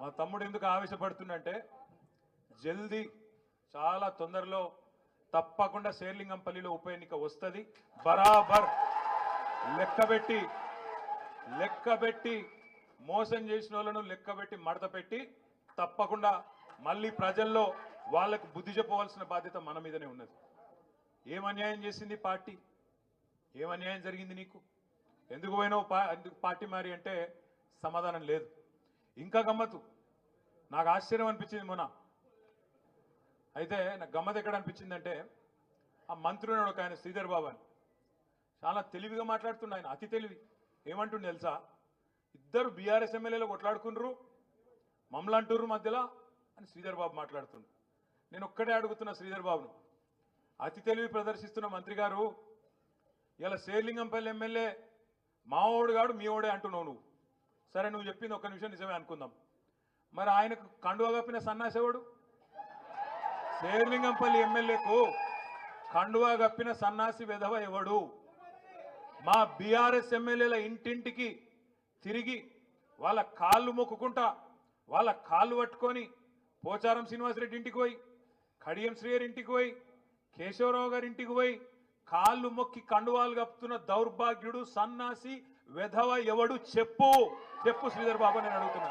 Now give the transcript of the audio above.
మా తమ్ముడు ఎందుకు ఆవేశపడుతుందంటే జల్దీ చాలా తొందరలో తప్పకుండా శేర్లింగంపల్లిలో ఉప ఎన్నిక వస్తుంది. బరాబర్ లెక్కబెట్టి లెక్కబెట్టి మోసం చేసిన వాళ్ళను లెక్కబెట్టి మడత పెట్టి తప్పకుండా మళ్ళీ ప్రజల్లో వాళ్ళకు బుద్ధి చెప్పవలసిన బాధ్యత మన మీదనే ఉన్నది. ఏం అన్యాయం చేసింది పార్టీ? ఏం అన్యాయం జరిగింది నీకు? ఎందుకు పోయినావు పార్టీ మారి అంటే సమాధానం లేదు. ఇంకా గమ్మత్తు. నాకు ఆశ్చర్యం అనిపించింది మొన్న. అయితే నాకు గమ్మత్ ఎక్కడ అనిపించిందంటే ఆ మంత్రి ఒక ఆయన శ్రీధర్ బాబు అని. చాలా తెలివిగా మాట్లాడుతుండు ఆయన అతి తెలివి. ఏమంటుండే తెలుసా? ఇద్దరు బీఆర్ఎస్ ఎమ్మెల్యేలు కొట్లాడుకున్నారు మమ్మల్ని అంటుర్రు మధ్యలో అని శ్రీధర్ బాబు మాట్లాడుతుండు. నేను ఒక్కడే అడుగుతున్నా శ్రీధర్ బాబును. అతి తెలివి ప్రదర్శిస్తున్న మంత్రి గారు ఇలా శేర్లింగంపల్లి ఎమ్మెల్యే మావోడు గాడు మీ ఓడే అంటున్నావు నువ్వు. సరే నువ్వు చెప్పింది ఒక్క నిమిషం నిజమే అనుకుందాం. మరి ఆయనకు కండువా కప్పిన సన్నాసేవాడు శేర్లింగంపల్లి ఎమ్మెల్యేకు కండువా కప్పిన సన్నాసి వెధవ ఎవడు? మా బీఆర్ఎస్ ఎమ్మెల్యేల ఇంటింటికి తిరిగి వాళ్ళ కాళ్ళు మొక్కుకుంటా వాళ్ళ కాళ్ళు పట్టుకొని పోచారం శ్రీనివాసరెడ్డి ఇంటికి పోయి కడియం శ్రీయర్ ఇంటికి పోయి కేశవరావు గారి ఇంటికి పోయి కాళ్ళు మొక్కి కండువాలు కప్పుతున్న దౌర్భాగ్యుడు సన్నాసి వెధవ ఎవడు చెప్పు? చెప్పు శ్రీధర్ బాబు నేను అడుగుతున్నా.